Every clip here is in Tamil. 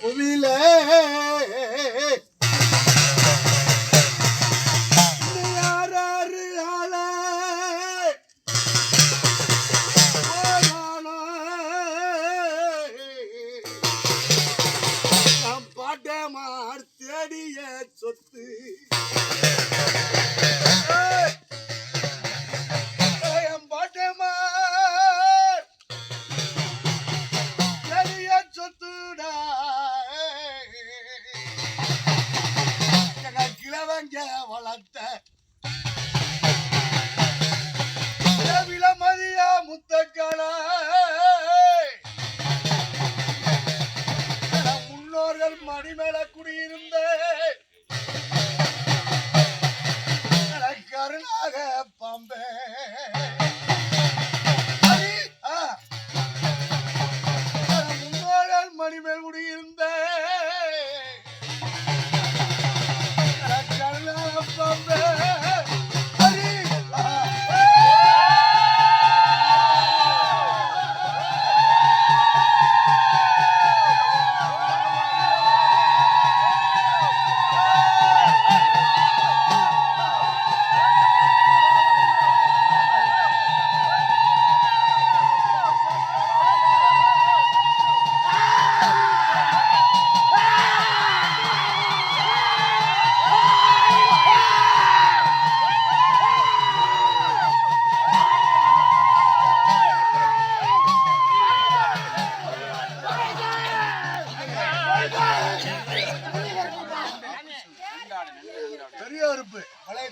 புவியில வளர்த்த விலமதிய முத்தக்களா முன்னோர்கள் மடிமேல குடியிருந்த கருணாக பம்பே அடி, முன்னோர்கள் மணிமேல் குடியிருந்த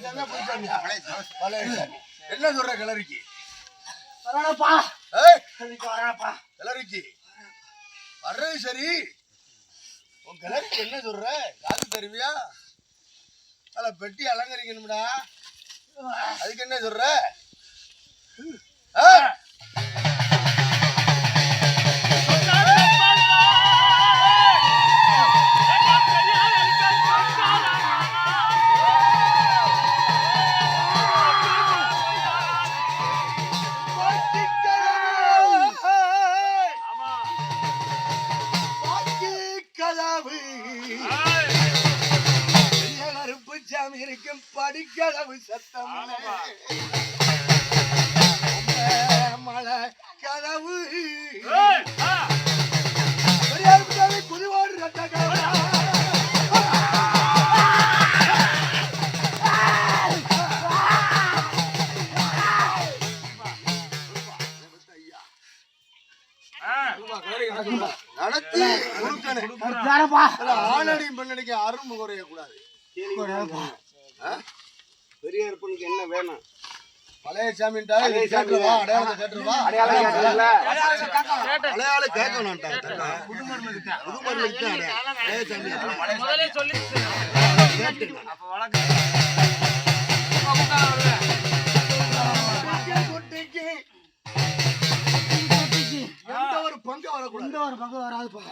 புது சாமியா பழைய என்ன சொல்ற கிளறிக்கு வரானப்பா. வரானப்பா. கிளறிக்கு வர்றது சரி. உன் கிளறிக்கு என்ன சொல்ற? காது தருவியா? அல பெட்டி அலங்கரிக்கணும்டா. அதுக்கு என்ன சொல்ற? ஏய், சாமி இருக்கும் படிக்கதவு சத்தம். மழை கதவு. குதிவாடு ரத்த நடத்தி. ஆணடியும் பெண்ணடிக்கும் அரும்பு குறைய கூடாது பெரிய இருப்பனுக்கு என்ன வேணும்? பழைய சாமின்டா இது கேட்டுருவா அடையாளத்தை கேட்டுருவா. அடையாளம்? அடையாளம் பழைய சாமி முதலே சொல்லி அப்ப வழக்கு குட்டிக்கு எந்த ஒரு பங்கு வரக்கூடாது. ஒரு பக்கம் வராதுப்பா